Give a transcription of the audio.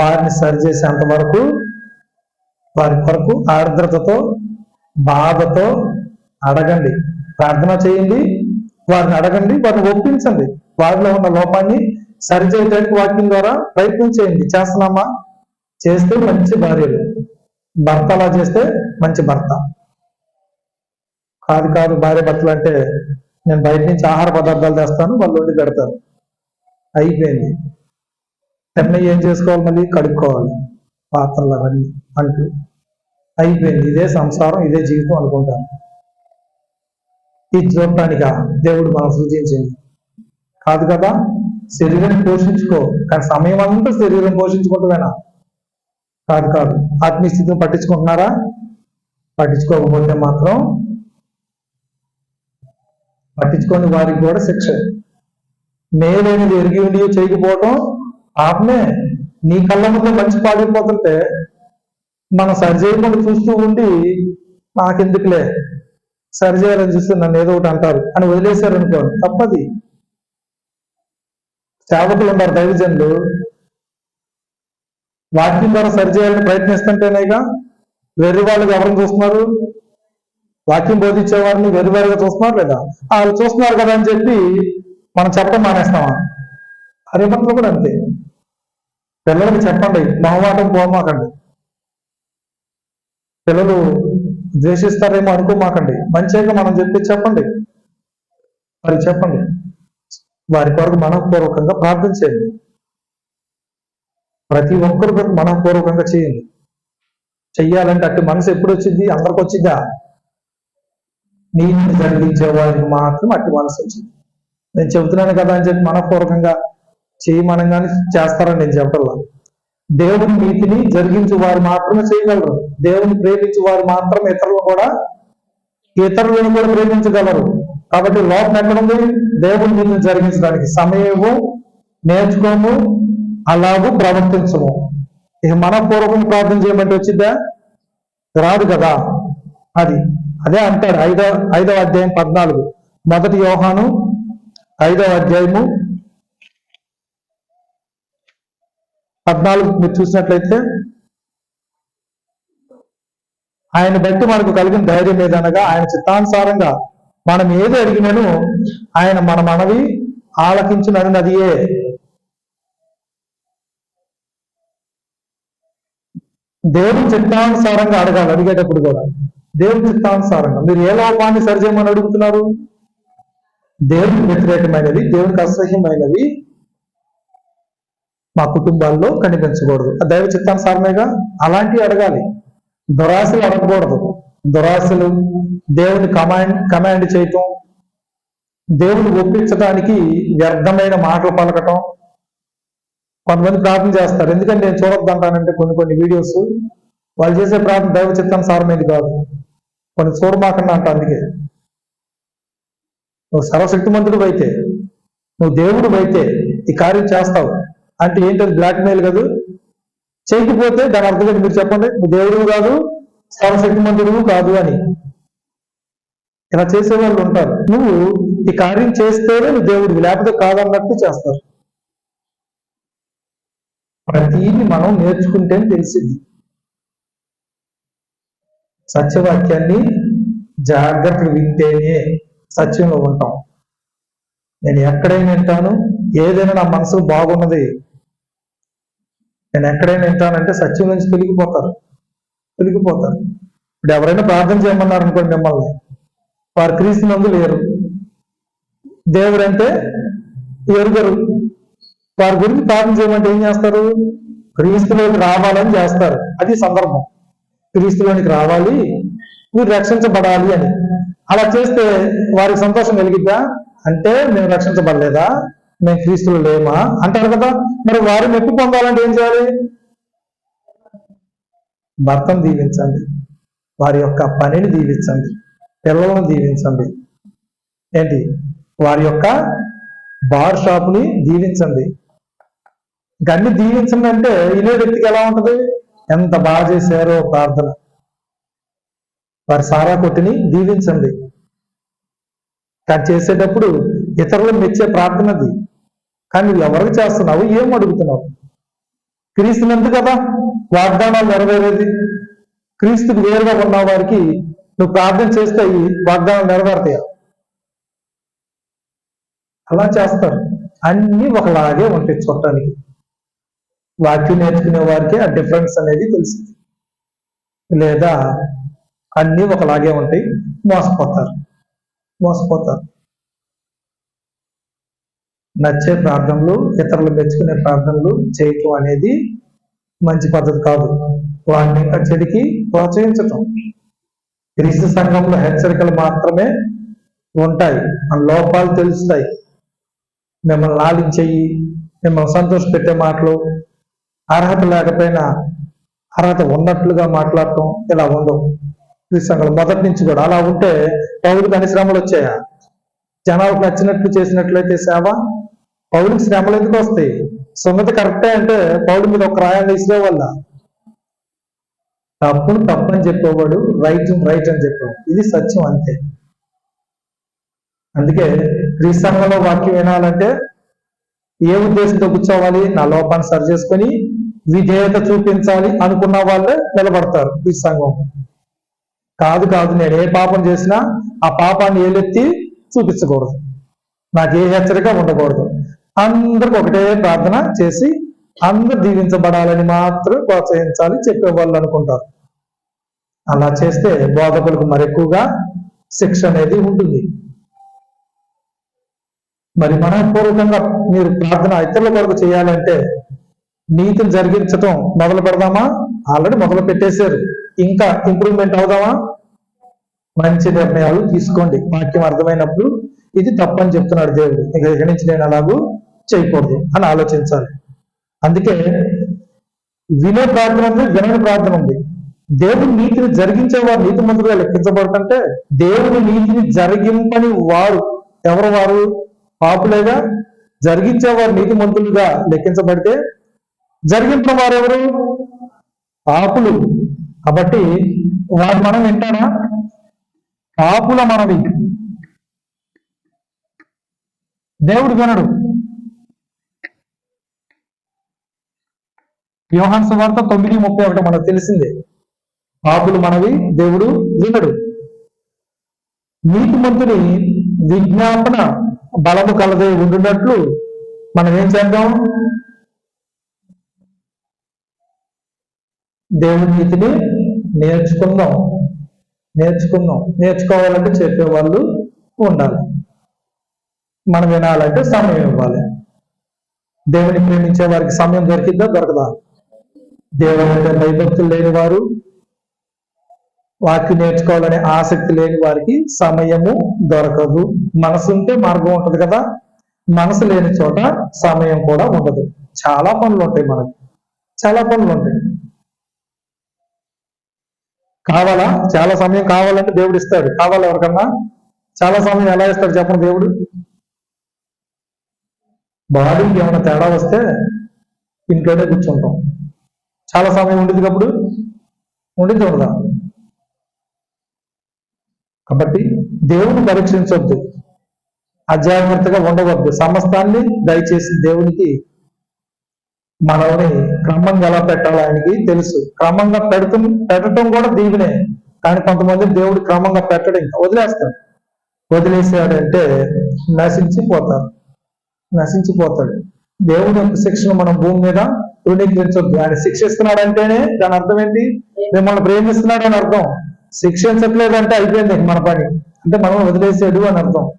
వారిని సరిచేసేంత వరకు వారి కొరకు ఆర్ద్రతతో బాధతో అడగండి. ప్రార్థన చేయండి. వారిని అడగండి. వారిని ఒప్పించండి. వారిలో ఉన్న లోపాన్ని సరిచేయడానికి వాక్యం ద్వారా ప్రయత్నం చేయండి. చేస్తున్నామా? చేస్తే మంచి భార్యలు. భర్త అలా చేస్తే మంచి భర్త. కాదు కాదు. భార్య భర్తలు అంటే నేను బయట నుంచి ఆహార పదార్థాలు తెస్తాను వాళ్ళు వండి పెడతారు. అయిపోయింది. తిన్న ఏం చేసుకోవాలి మళ్ళీ? కడుక్కోవాలి. పాత్రలు అవన్నీ అంటూ అయిపోయింది. ఇదే సంసారం ఇదే జీవితం అనుకుంటాను ఇది చూడటానిక దేవుడు మనం సృజించింది. కాదు కదా? శరీరం పోషించుకో. కానీ సమయం అంతా శరీరం పోషించుకుంటూనేనా కాదు కాదు. ఆత్మీయస్థితిని పట్టించుకుంటున్నారా? పట్టించుకోకపోతే మాత్రం పట్టించుకోని వారికి కూడా శిక్ష. మేలైనది ఎరిగి ఉండి చేయకపోవటం ఆమె నీ కళ్ళ ముందు మంచి పాడైపోతుంటే మనం సరి చేయకుండా చూస్తూ ఉండి నాకెందుకులే? సరి చేయాలని చూస్తే నన్ను ఏదో ఒకటి అంటారు. అని వదిలేశారు అనుకోండి తప్పది. సేవకులు ఉన్నారు దైవజనులు. వాక్యం ద్వారా సరి చేయాలని ప్రయత్నిస్తుంటేనేగా వెర్రి వాళ్ళకి ఎవరిని చూస్తున్నారు? వాక్యం బోధించే వారిని వెర్రి వేరుగా చూస్తున్నారు లేదా? వాళ్ళు చూస్తున్నారు కదా అని చెప్పి మనం చెప్పడం మానేస్తామా? హరిభక్తులు కూడా అంతే. పిల్లలకి చెప్పండి. మొహమాటం పోమాకండి. పిల్లలు ద్వేషిస్తారేమో అనుకోమాకండి. మంచిగా మనం చెప్పి చెప్పండి. మరి చెప్పండి. వారి కొరకు మనఃపూర్వకంగా ప్రార్థన చేయండి. ప్రతి ఒక్కరి కొరకు మనఃపూర్వకంగా చేయండి. చెయ్యాలంటే అట్టి మనసు ఎప్పుడు వచ్చింది అందరికి వచ్చిందా నీతిని జరిగించే వారికి మాత్రం అట్టి మనసు వచ్చింది. నేను చెబుతున్నాను కదా అని చెప్పి మనఃపూర్వకంగా చేయమనగానే చేస్తారని నేను చెప్పాలా దేవుని నీతిని జరిగించు వారు మాత్రమే చేయగలరు. దేవుని ప్రేమించు వారు మాత్రం ఇతరులు కూడా ఇతరులను కూడా ప్రేమించగలరు. కాబట్టి లోపం ఎక్కడుంది దేవుని నీతిని జరిగించడానికి సమయము నేర్చుకోము అలాగూ ప్రవర్తించము. ఇక మనపూర్వకం ప్రార్థన చేయమంటే వచ్చిందా రాదు కదా. అది అదే అంటాడు ఐదవ ఐదవ అధ్యాయం పద్నాలుగు. మొదటి యోహాను ఐదవ అధ్యాయము పద్నాలుగు మీరు చూసినట్లయితే ఆయన బట్టి మనకు కలిగిన ధైర్యం ఏదనగా ఆయన చిత్తానుసారంగా మనం ఏది అడిగినను ఆయన మన మనవి ఆలకించునన్నదియే దేవుని చిత్తానుసారంగా అడగాలి అడిగేటప్పుడు కూడా. దేవుని చిత్తానుసారంగా. మీరు ఏ లోపాన్ని సరిచేయమని అడుగుతున్నారు? దేవునికి వ్యతిరేకమైనవి దేవునికి అసహ్యమైనవి మా కుటుంబాల్లో కనిపించకూడదు. ఆ దైవ చిత్తానుసారమేగా? అలాంటివి అడగాలి. దురాశలు అడగకూడదు. దురాశలు దేవుని కమాండ్ కమాండ్ చేయటం దేవుని ఒప్పించడానికి వ్యర్థమైన మాటలు పలకటం. కొంతమంది ప్రార్థన చేస్తారు. ఎందుకంటే నేను చూడొద్దంటానంటే కొన్ని కొన్ని వీడియోస్. వాళ్ళు చేసే ప్రార్థన దైవ చిత్తానుసారమైనది కాదు. కొన్ని చూడమాకన్నా అంట అందుకే. నువ్వు సర్వశక్తిమంతుడు అయితే నువ్వు దేవుడు అయితే ఈ కార్యం చేస్తావు. అంటే ఏంటది బ్లాక్ మెయిల్ కాదు? చేయకపోతే దాని అర్థం ఏంటి మీరు చెప్పండి? దేవుడు కాదు సర్వశక్తిమంతుడు కాదు అని. ఇలా చేసే వాళ్ళు ఉంటారు. నువ్వు ఈ కార్యం చేస్తేనే నువ్వు దేవుడివి లేకపోతే కాదన్నట్టు చేస్తారు. ప్రతీది మనం నేర్చుకుంటే తెలిసింది. సత్యవాక్యాన్ని జాగ్రత్తలు వింటేనే సత్యంలో ఉంటాం. నేను ఎక్కడైనా వింటాను ఏదైనా నా మనసు బాగున్నది. నేను ఎక్కడైనా వింటానంటే సత్యం నుంచి తొలగిపోతారు. తొలగిపోతారు. ఇప్పుడు ఎవరైనా ప్రార్థన చేయమన్నారు అనుకోండి మిమ్మల్ని వారు క్రీస్తు నందు లేరు. దేవుడు అంటే ఎరుగరు వారి గురించి ప్రార్థన చేయమంటే ఏం చేస్తారు? క్రీస్తులోకి రావాలని చేస్తారు. అది సందర్భం. క్రీస్తులోనికి రావాలి మీరు రక్షించబడాలి అని. అలా చేస్తే వారికి సంతోషం కలిగిద్దా? అంటే మేము రక్షించబడలేదా? మేము క్రీస్తులు లేమా? అంటారు కదా మరి వారు మెప్పు పొందాలంటే ఏం చేయాలి? భర్తను దీవించండి వారి యొక్క పనిని దీవించండి పిల్లలను దీవించండి. ఏంటి? వారి యొక్క బార్ షాప్ని దీవించండి. గన్ని దీవించండి అంటే వినే వ్యక్తికి ఎలా ఉంటుంది? ఎంత బాగా చేశారో ప్రార్థన. వారి సారా కొట్టిని దీవించండి. కానీ చేసేటప్పుడు ఇతరులు మెచ్చే ప్రార్థనది కానీ నువ్వు ఎవరికి చేస్తున్నావు? ఏం అడుగుతున్నావు? క్రీస్తునందు కదా వాగ్దానాలు నెరవేరేది. క్రీస్తుకు వేరుగా ఉన్న వారికి నువ్వు ప్రార్థన చేస్తే ఈ వాగ్దానాలు నెరవేరుతాయా? అలా చేస్తారు. అన్ని ఒకలాగే ఉంటాయి చూడటానికి వాక్యం నేర్చుకునే వారికి ఆ డిఫరెన్స్ అనేది తెలిసింది లేదా అన్ని ఒకలాగే ఉంటాయి మోసపోతారు. మోసపోతారు. నచ్చే ప్రార్థనలు ఇతరులు మెచ్చుకునే ప్రార్థనలు చేయటం అనేది మంచి పద్ధతి కాదు. వాటిని ఇంకా చెడికి ప్రోత్సహించటం. క్రీస్తు సంఘంలో హెచ్చరికలు మాత్రమే ఉంటాయి. మన లోపాలు తెలుస్తాయి. మిమ్మల్ని లాలించేయి మిమ్మల్ని సంతోష పెట్టే మాటలు అర్హత లేకపోయినా అర్హత ఉన్నట్లుగా మాట్లాడటం ఇలా ఉండవు. క్రీస్తు సంఘంలో మొదటి నుంచి కూడా అలా ఉంటే పౌరులకు అన్ని శ్రమలు వచ్చాయా? జనాలకు నచ్చినట్లు చేసినట్లయితే సేవ పౌరులకు శ్రమలు ఎందుకు వస్తాయి? సున్నతి కరెక్టే అంటే పౌరుడి మీద ఒక రాయాన్ని ఇసే వల్ల. తప్పును తప్పు అని చెప్పేవాడు రైట్ రైట్ అని చెప్పేవాడు. ఇది సత్యం అంతే. అందుకే క్రీస్తు వాక్యం వినాలంటే ఏ ఉద్దేశంతో కూర్చోవాలి? నా లోపాన్ని సరి చేసుకొని విధేయత చూపించాలి అనుకున్న వాళ్ళే నిలబడతారు ఈ కాదు కాదు నేను ఏ పాపం చేసినా ఆ పాపాన్ని ఏలెత్తి చూపించకూడదు. నాకు ఏ హెచ్చరిక ఉండకూడదు. అందరికి ఒకటే ప్రార్థన చేసి అందరు దీవించబడాలని మాత్రం ప్రోత్సహించాలి చెప్పేవాళ్ళు అనుకుంటారు. అలా చేస్తే బోధకులకు మరెక్కువగా శిక్ష అనేది ఉంటుంది. మరి మనపూర్వకంగా మీరు ప్రార్థన ఇతరుల కొరకు చేయాలంటే నీతిని జరిగించటం మొదలు పెడదామా? ఆల్రెడీ మొదలు పెట్టేశారు. ఇంకా ఇంప్రూవ్మెంట్ అవుదామా? మంచి నిర్ణయాలు తీసుకోండి. వాక్యం అర్థమైనప్పుడు ఇది తప్పని చెప్తున్నాడు దేవుడు. ఇక ఇక్కడి నుంచి నేను అలాగూ చేయకూడదు అని ఆలోచించాలి. అందుకే వినే ప్రార్థన ఉంది వినని ప్రార్థన ఉంది. దేవుని నీతిని జరిగించే వారు నీతి మంత్రులుగా లెక్కించబడుతుంటే దేవుని నీతిని జరిగింపని వారు ఎవరు వారు? పాపులేగా జరిగించేవారు నీతి మంత్రులుగా లెక్కించబడితే జరిగించిన వారు ఎవరు? పాపులు. కాబట్టి వారు మనం వింటానా పాపుల మనవి. దేవుడు వినడు. యోహాన్ సువార్త తొమ్మిది ముప్పై ఒకటి మనకు తెలిసిందే. పాపులు మనవి దేవుడు వినడు. నీతిమంతుని విజ్ఞాపన బలము కలదే ఉండునట్లు మనం ఏం చేద్దాం? దేవుడి నీతిని నేర్చుకుందాం. నేర్చుకుందాం. నేర్చుకోవాలంటే చెప్పేవాళ్ళు ఉండాలి. మనం వినాలంటే సమయం ఇవ్వాలి. దేవుని ప్రేమించే వారికి సమయం దొరికిందా దొరకదా? దేవుని భయభక్తులు లేని వారు వాక్యం నేర్చుకోవాలనే ఆసక్తి లేని వారికి సమయము దొరకదు. మనసు ఉంటే మార్గం ఉంటది కదా. మనసు లేని చోట సమయం కూడా ఉండదు. చాలా పనులు ఉంటాయి మనకి. చాలా పనులు ఉంటాయి. కావాలా? చాలా సమయం కావాలంటే దేవుడు ఇస్తాడు. కావాలా ఎవరికన్నా? చాలా సమయం ఎలా ఇస్తాడు చెప్పండి దేవుడు? బాడీకి ఏమైనా తేడా వస్తే ఇంట్లోనే కూర్చుంటాం. చాలా సమయం ఉండేది కప్పుడు? ఉండి ఉండదా? కాబట్టి దేవుని పరీక్షించొద్దు. అజాగ్రత్తగా ఉండవద్దు సమస్తాన్ని దయచేసి దేవునికి మనల్ని క్రమంగా ఎలా పెట్టాలో ఆయనకి తెలుసు. క్రమంగా పెడతం పెట్టడం కూడా దీవెనే. కానీ కొంతమంది దేవుడు క్రమంగా పెట్టడం ఇంకా వదిలేస్తాడు వదిలేసాడంటే నశించిపోతారు. నశించిపోతాడు. దేవుని యొక్క శిక్షణ మనం భూమి మీద తృణీకరించొద్దు ఆయన శిక్షిస్తున్నాడంటేనే దాని అర్థం ఏంటి? మిమ్మల్ని ప్రేమిస్తున్నాడు అని అర్థం. శిక్షించట్లేదంటే అయిపోయింది మన పని. అంటే మనం వదిలేసాడు అని అర్థం.